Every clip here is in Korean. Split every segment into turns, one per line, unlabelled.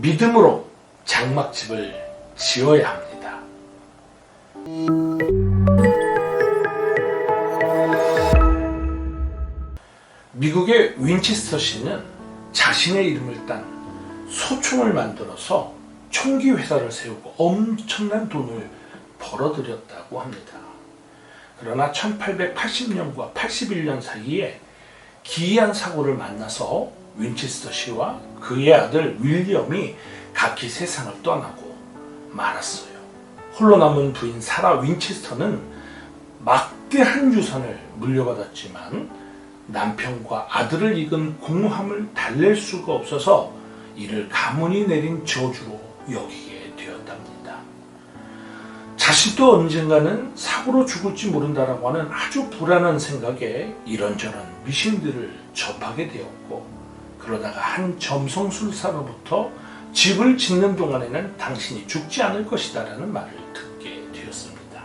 믿음으로 장막집을 지어야 합니다. 미국의 윈체스터시는 자신의 이름을 딴 소총을 만들어서 총기 회사를 세우고 엄청난 돈을 벌어들였다고 합니다. 그러나 1880년과 81년 사이에 기이한 사고를 만나서 윈체스터 씨와 그의 아들 윌리엄이 각기 세상을 떠나고 말았어요. 홀로 남은 부인 사라 윈체스터는 막대한 유산을 물려받았지만 남편과 아들을 잃은 공허함을 달랠 수가 없어서 이를 가문이 내린 저주로 여기게 되었답니다. 자신도 언젠가는 사고로 죽을지 모른다라고 하는 아주 불안한 생각에 이런저런 미신들을 접하게 되었고 그러다가 한 점성술사로부터 집을 짓는 동안에는 당신이 죽지 않을 것이다 라는 말을 듣게 되었습니다.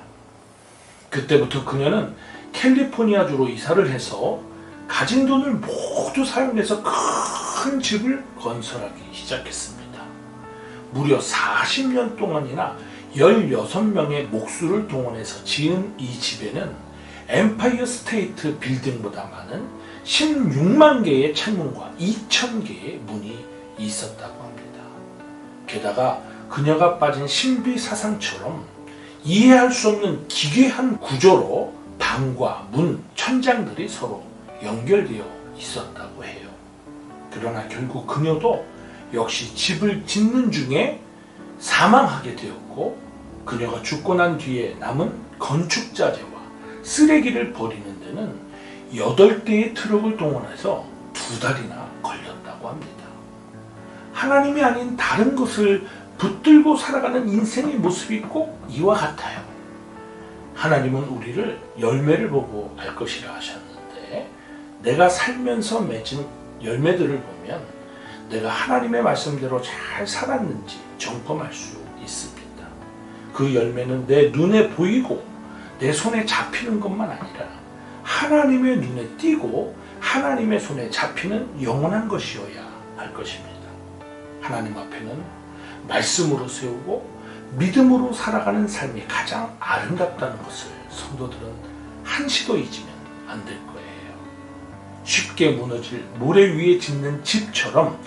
그때부터 그녀는 캘리포니아주로 이사를 해서 가진 돈을 모두 사용해서 큰 집을 건설하기 시작했습니다. 무려 40년 동안이나 16명의 목수를 동원해서 지은 이 집에는 엠파이어 스테이트 빌딩보다 많은 16만 개의 창문과 2천 개의 문이 있었다고 합니다. 게다가 그녀가 빠진 신비 사상처럼 이해할 수 없는 기괴한 구조로 방과 문, 천장들이 서로 연결되어 있었다고 해요. 그러나 결국 그녀도 역시 집을 짓는 중에 사망하게 되었고 그녀가 죽고 난 뒤에 남은 건축자재와 쓰레기를 버리는 데는 8대의 트럭을 동원해서 두 달이나 걸렸다고 합니다. 하나님이 아닌 다른 것을 붙들고 살아가는 인생의 모습이 꼭 이와 같아요. 하나님은 우리를 열매를 보고 알 것이라 하셨는데 내가 살면서 맺은 열매들을 보면 내가 하나님의 말씀대로 잘 살았는지 점검할 수 있습니다. 그 열매는 내 눈에 보이고 내 손에 잡히는 것만 아니라 하나님의 눈에 띄고 하나님의 손에 잡히는 영원한 것이어야 할 것입니다. 하나님 앞에는 말씀으로 세우고 믿음으로 살아가는 삶이 가장 아름답다는 것을 성도들은 한시도 잊으면 안 될 거예요. 쉽게 무너질 모래 위에 짓는 집처럼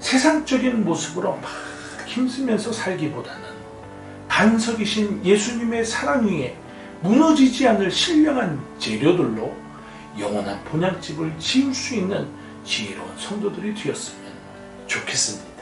세상적인 모습으로 막 힘쓰면서 살기보다는 반석이신 예수님의 사랑 위에 무너지지 않을 신령한 재료들로 영원한 본향집을 지을 수 있는 지혜로운 성도들이 되었으면 좋겠습니다.